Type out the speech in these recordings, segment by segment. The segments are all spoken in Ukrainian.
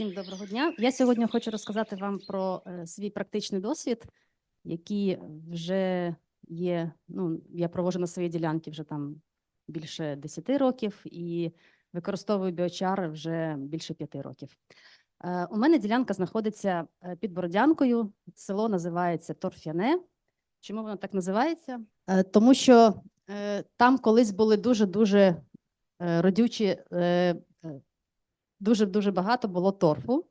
Всім доброго дня. Я сьогодні хочу розказати вам про е, свій практичний досвід, який вже є. Ну, я проводжу на своїй ділянці вже там більше 10 років і використовую біочар вже більше 5 років. Е, У мене ділянка знаходиться е, під Бородянкою. Село називається Торф'яне. Чому воно так називається? Тому що там колись були дуже дуже родючі. Дуже дуже багато було торфу.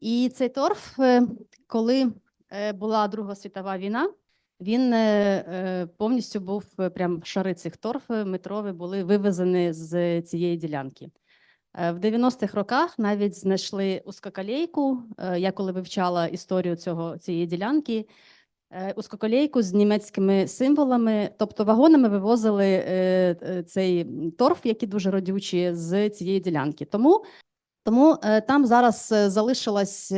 І цей торф, е, коли е, була Друга світова війна, він е, повністю був прям шари цих торф метрові були вивезені з цієї ділянки. В 90-х роках навіть знайшли ускоколейку. Е, Я коли вивчала історію цього, цієї ділянки, е, ускоколейку з німецькими символами, тобто вагонами вивозили е, е, цей торф, який дуже родючий, з цієї ділянки. Тому тому там зараз залишилось,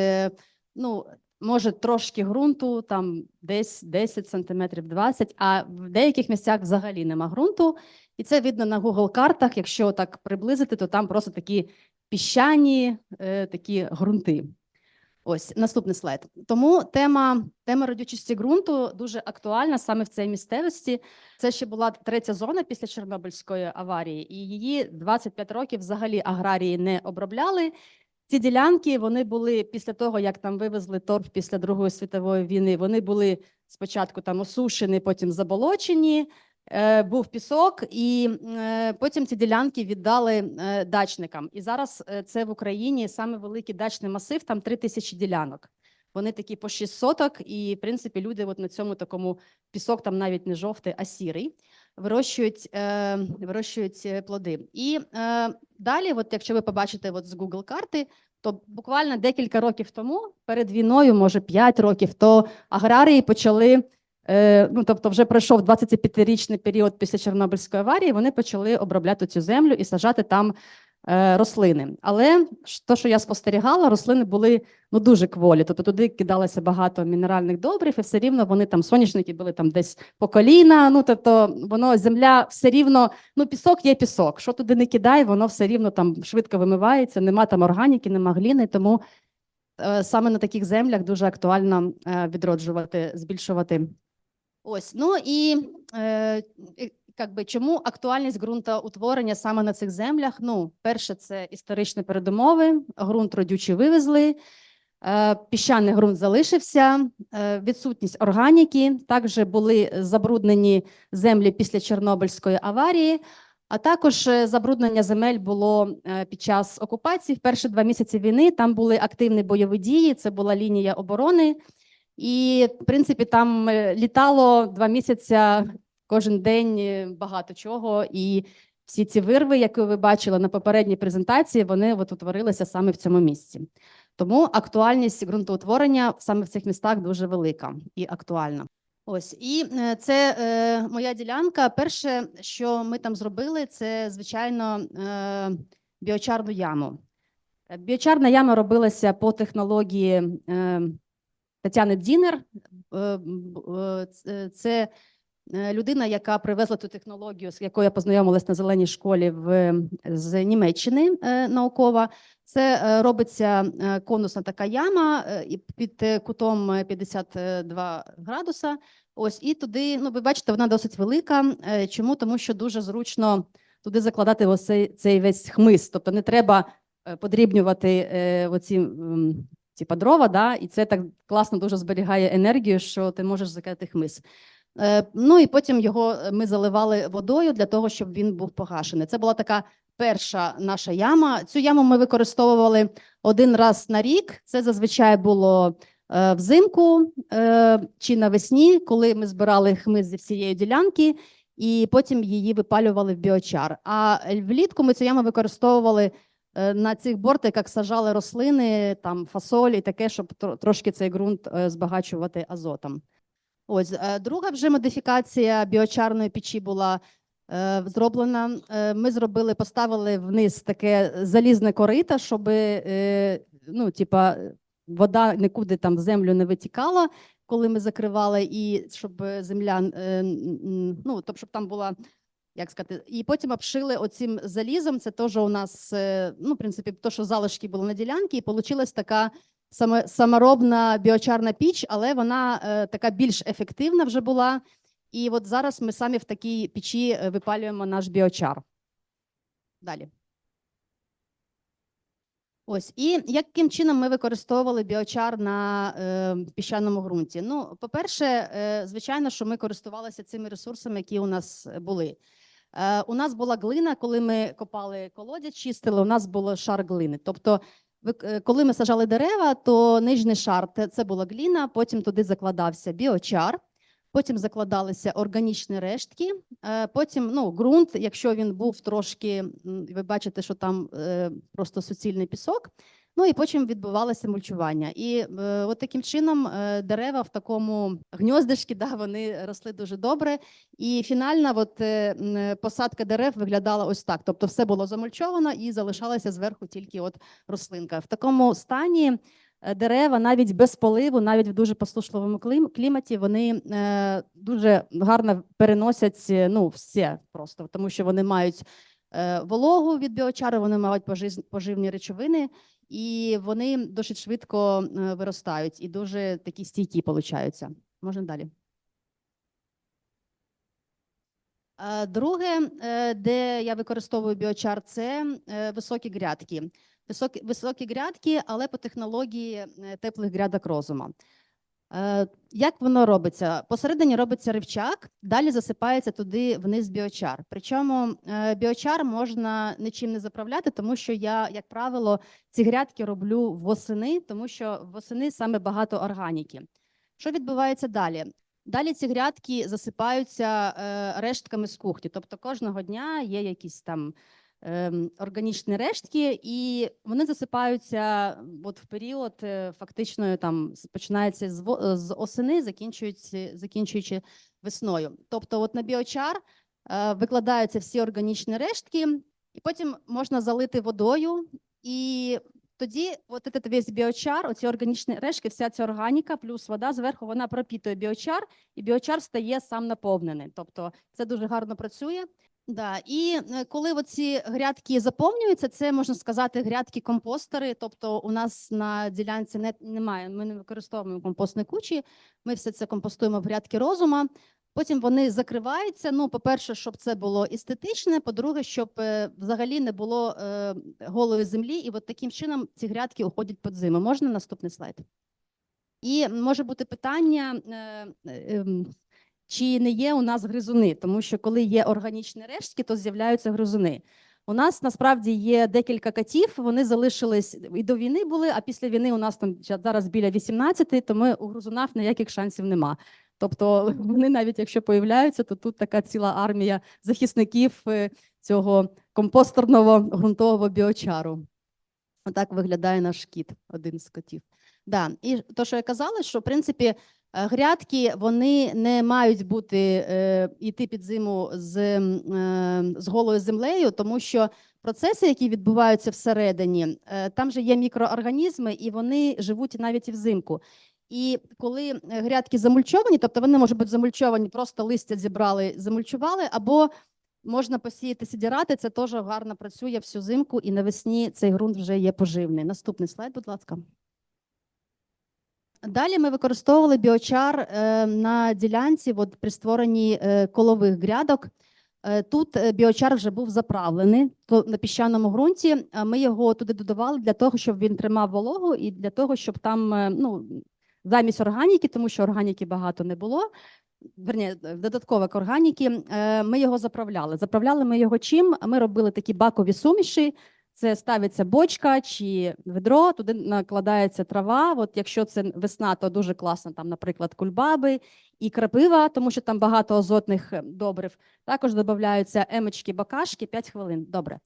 ну, може, трошки ґрунту, там десь 10 сантиметрів 20, а в деяких місцях взагалі нема ґрунту. І це видно на Google картах. Якщо так приблизити, то там просто такі піщані такі ґрунти. Ось наступний слайд. Тому тема, тема родючості ґрунту дуже актуальна саме в цій місцевості. Це ще була третя зона після Чорнобильської аварії, і її 25 років взагалі аграрії не обробляли. Ці ділянки вони були після того, як там вивезли торф після Другої світової війни. Вони були спочатку там осушені, потім заболочені. Е, був пісок, і е, потім ці ділянки віддали е, дачникам. І зараз це в Україні саме великий дачний масив, там 3 тисячі ділянок. Вони такі по 6 соток, і в принципі люди от на цьому такому пісок там навіть не жовтий, а сірий. Вирощують, вирощують плоди. І далі, от якщо ви побачите от з Google карти, то буквально декілька років тому, перед війною, може 5 років, то аграрії почали. Е, Ну, тобто, вже пройшов 25-річний період після Чорнобильської аварії. Вони почали обробляти цю землю і сажати там е, рослини. Але то, що я спостерігала, рослини були ну дуже кволі. Тобто туди кидалося багато мінеральних добрив, і все рівно вони там соняшники були там десь по коліна. Ну тобто, воно земля все рівно. Ну, пісок є пісок. Що туди не кидай, воно все рівно там швидко вимивається. Нема там органіки, нема гліни. Тому е, саме на таких землях дуже актуально відроджувати, збільшувати. Ось, ну і е, як чому актуальність ґрунтоутворення саме на цих землях? Ну, перше, це історичні передумови, ґрунт родючий вивезли, е, піщаний ґрунт залишився, е, відсутність органіки, також були забруднені землі після Чорнобильської аварії. А також забруднення земель було під час окупації. В перші два місяці війни там були активні бойові дії. Це була лінія оборони. І, в принципі, там е, літало два місяці кожен день е, багато чого. І всі ці вирви, які ви бачили на попередній презентації, вони от утворилися саме в цьому місці. Тому актуальність ґрунтоутворення саме в цих містах дуже велика і актуальна. Ось і е, це е, моя ділянка. Перше, що ми там зробили, це звичайно е, біочарну яму. Біочарна яма робилася по технології. Е, Тетяни Дінер. Е, е, це е, людина, яка привезла ту технологію, з якою я познайомилась на зеленій школі в з Німеччини наукова. Це робиться конусна така яма під кутом 52 градуса. Ось і туди, ну ви бачите, вона досить велика. Чому? Тому що дуже зручно туди закладати ось цей, цей весь хмиз. Тобто не треба подрібнювати оці типа дрова, да, і це так класно дуже зберігає енергію, що ти можеш закати хмиз. Е, Ну і потім його ми заливали водою для того, щоб він був погашений. Це була така перша наша яма. Цю яму ми використовували один раз на рік. Це зазвичай було е, взимку е, чи навесні, коли ми збирали хмиз зі всієї ділянки. І потім її випалювали в біочар. А влітку ми цю яму використовували Е, на цих бортиках сажали рослини, там фасоль і таке, щоб трошки цей ґрунт е, збагачувати азотом. Ось е, друга вже модифікація біочарної печі була е, зроблена. Е, ми зробили, поставили вниз таке залізне корита, щоб е, ну, типа, вода нікуди там в землю не витікала, коли ми закривали, і щоб земля е, ну, тобто, щоб там була як сказати, і потім обшили оцим залізом. Це теж у нас, е, ну, в принципі, то, що залишки були на ділянці, і вийшла така саморобна біочарна піч, але вона е, така більш ефективна вже була. І от зараз ми самі в такій печі е, випалюємо наш біочар. Далі. Ось, і яким чином ми використовували біочар на е, піщаному ґрунті? Ну, по-перше, е, звичайно, що ми користувалися цими ресурсами, які у нас були. Е, у нас була глина, коли ми копали колодязь, чистили, у нас було шар глини. Тобто, е, коли ми сажали дерева, то нижній шар це була гліна, потім туди закладався біочар, потім закладалися органічні рештки, е, потім ну, ґрунт, якщо він був трошки, ви бачите, що там просто суцільний пісок. Ну і потім відбувалося мульчування. І е, от таким чином е, дерева в такому гньоздишки, да, вони росли дуже добре. І фінальна от, е, посадка дерев виглядала ось так. Тобто все було замульчовано і залишалася зверху тільки от рослинка. В такому стані е, дерева навіть без поливу, навіть в дуже посушливому кліматі, вони е, дуже гарно переносять е, ну, все просто, тому що вони мають е, вологу від біочару, вони мають поживні речовини, і вони досить швидко е, виростають і дуже такі стійкі получаються. Можна далі. Е, Друге, е, де я використовую біочар, це високі грядки. Високі, високі грядки, але по технології теплих грядок розума. Е, Як воно робиться? Посередині робиться ривчак, далі засипається туди вниз біочар. Причому е, біочар можна нічим не заправляти, тому що я, як правило, ці грядки роблю восени, тому що восени саме багато органіки. Що відбувається далі? Далі ці грядки засипаються е, рештками з кухні. Тобто кожного дня є якісь там органічні рештки, і вони засипаються от в період е, фактично там починається з, осени, закінчуючи весною. Тобто, от на біочар е, викладаються всі органічні рештки, і потім можна залити водою, і тоді от этот весь біочар, оці органічні рештки, вся ця органіка, плюс вода зверху, вона пропітує біочар, і біочар стає сам наповнений. Тобто це дуже гарно працює. Да, і е, коли оці грядки заповнюються, це можна сказати грядки-компостери. Тобто, у нас на ділянці не, немає. Ми не використовуємо компостні кучі. Ми все це компостуємо в грядки розума. Потім вони закриваються. Ну, по-перше, щоб це було естетичне. По-друге, щоб е, взагалі не було е, голої землі. І от таким чином ці грядки уходять під зиму. Можна наступний слайд? І може бути питання. Чи не є у нас гризуни, тому що коли є органічні рештки, то з'являються гризуни. У нас насправді є декілька котів, вони залишились і до війни були, а після війни у нас там зараз біля 18, то ми у гризунах ніяких шансів нема. Тобто вони навіть якщо появляються, то тут така ціла армія захисників е, цього компостерного ґрунтового біочару. Отак виглядає наш кіт, один з котів. Да. І то, що я казала, що в принципі е, грядки вони не мають бути е, йти під зиму з, е, з голою землею, тому що процеси, які відбуваються всередині, е, там же є мікроорганізми, і вони живуть навіть і взимку. І коли грядки замульчовані, тобто вони можуть бути замульчовані, просто листя зібрали, замульчували, або можна посіяти сідірати, це теж гарно працює всю зимку, і навесні цей ґрунт вже є поживний. Наступний слайд, будь ласка. Далі ми використовували біочар е, на ділянці от, при створенні е, колових грядок. Е, Тут біочар вже був заправлений на піщаному ґрунті. Ми його туди додавали для того, щоб він тримав вологу, і для того, щоб там ну, замість органіки, тому що органіки багато не було. Верні, додатково к органіки, ми його заправляли. Заправляли ми його чим? Ми робили такі бакові суміші. Це ставиться бочка чи ведро, туди накладається трава. От якщо це весна, то дуже класно, там, наприклад, кульбаби і крапива, тому що там багато азотних е, добрив. Також додаються емочки, бакашки 5 хвилин. Добре.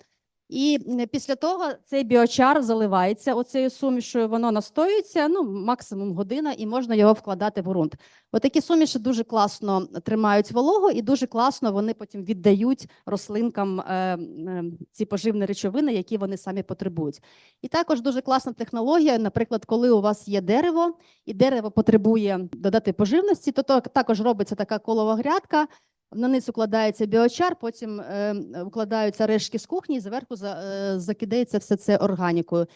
І після того цей біочар заливається оцею сумішою, воно настоюється, ну, максимум година, і можна його вкладати в ґрунт. Отакі суміші дуже класно тримають вологу і дуже класно вони потім віддають рослинкам е, е, ці поживні речовини, які вони самі потребують. І також дуже класна технологія, наприклад, коли у вас є дерево, і дерево потребує додати поживності, то, то також робиться така колова грядка. На низ укладається біочар, потім е, укладаються рештки з кухні, і зверху е, закидається все це органікою.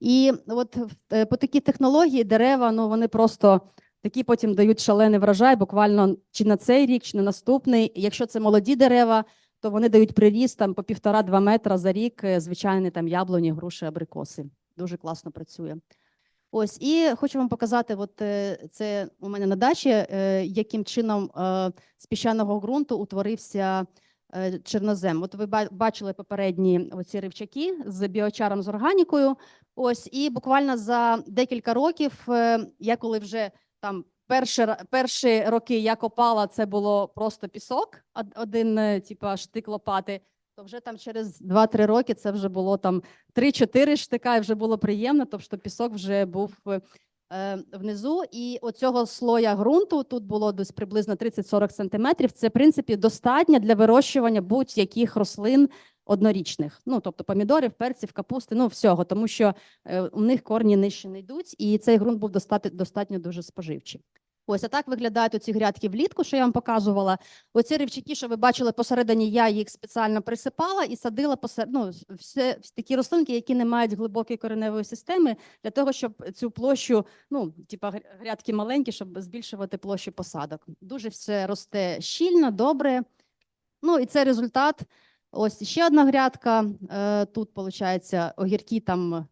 І от е, по такій технології дерева, ну вони просто такі потім дають шалений врожай, буквально чи на цей рік, чи на наступний. Якщо це молоді дерева, то вони дають приріст там по півтора-два метра за рік, звичайні там яблуні, груші, абрикоси. Дуже класно працює. Ось і хочу вам показати, от е, це у мене на дачі, е, яким чином е, з піщаного ґрунту утворився чорнозем. От ви бачили попередні оці ривчаки з біочаром з органікою. Ось і буквально за декілька років, я коли вже там перші, перші роки я копала, це було просто пісок, од- один, типа штик лопати. То вже там через 2-3 роки це вже було там 3-4 штика, і вже було приємно, тобто пісок вже був е, внизу. І оцього слоя ґрунту тут було десь приблизно 30-40 сантиметрів. Це, в принципі, достатньо для вирощування будь-яких рослин однорічних. Ну, тобто помідорів, перців, капусти, ну всього, тому що е, у них корні нижче не йдуть, і цей ґрунт був достатньо, достатньо дуже споживчий. Ось а так виглядають оці грядки влітку, що я вам показувала. Оці ривчаки, що ви бачили посередині, я їх спеціально присипала і садила посеред, ну, все такі рослинки, які не мають глибокої кореневої системи, для того, щоб цю площу, ну, типа грядки маленькі, щоб збільшувати площу посадок. Дуже все росте щільно, добре. Ну і це результат. Ось ще одна грядка. Е, Тут, виходить, огірки, там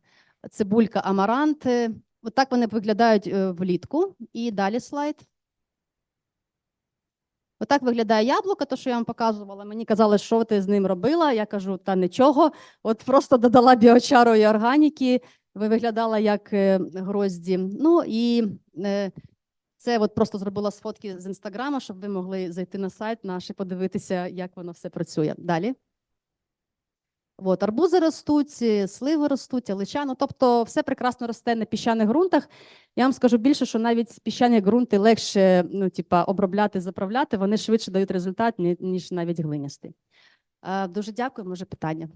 цибулька, амарант. Отак вони виглядають е, влітку. І далі слайд. Отак виглядає яблуко, то, що я вам показувала. Мені казали, що ти з ним робила. Я кажу, та нічого. От просто додала біочару і органіки, ви виглядала як е, грозді. Ну і е, це от просто зробила сфотки з інстаграма, щоб ви могли зайти на сайт наш і подивитися, як воно все працює. Далі. От, арбузи ростуть, е, сливи ростуть, алича. Ну, тобто все прекрасно росте на піщаних ґрунтах. Я вам скажу більше, що навіть піщані ґрунти легше ну, типа, обробляти, заправляти, вони швидше дають результат, ніж навіть глиністі. Е, Дуже дякую, може питання.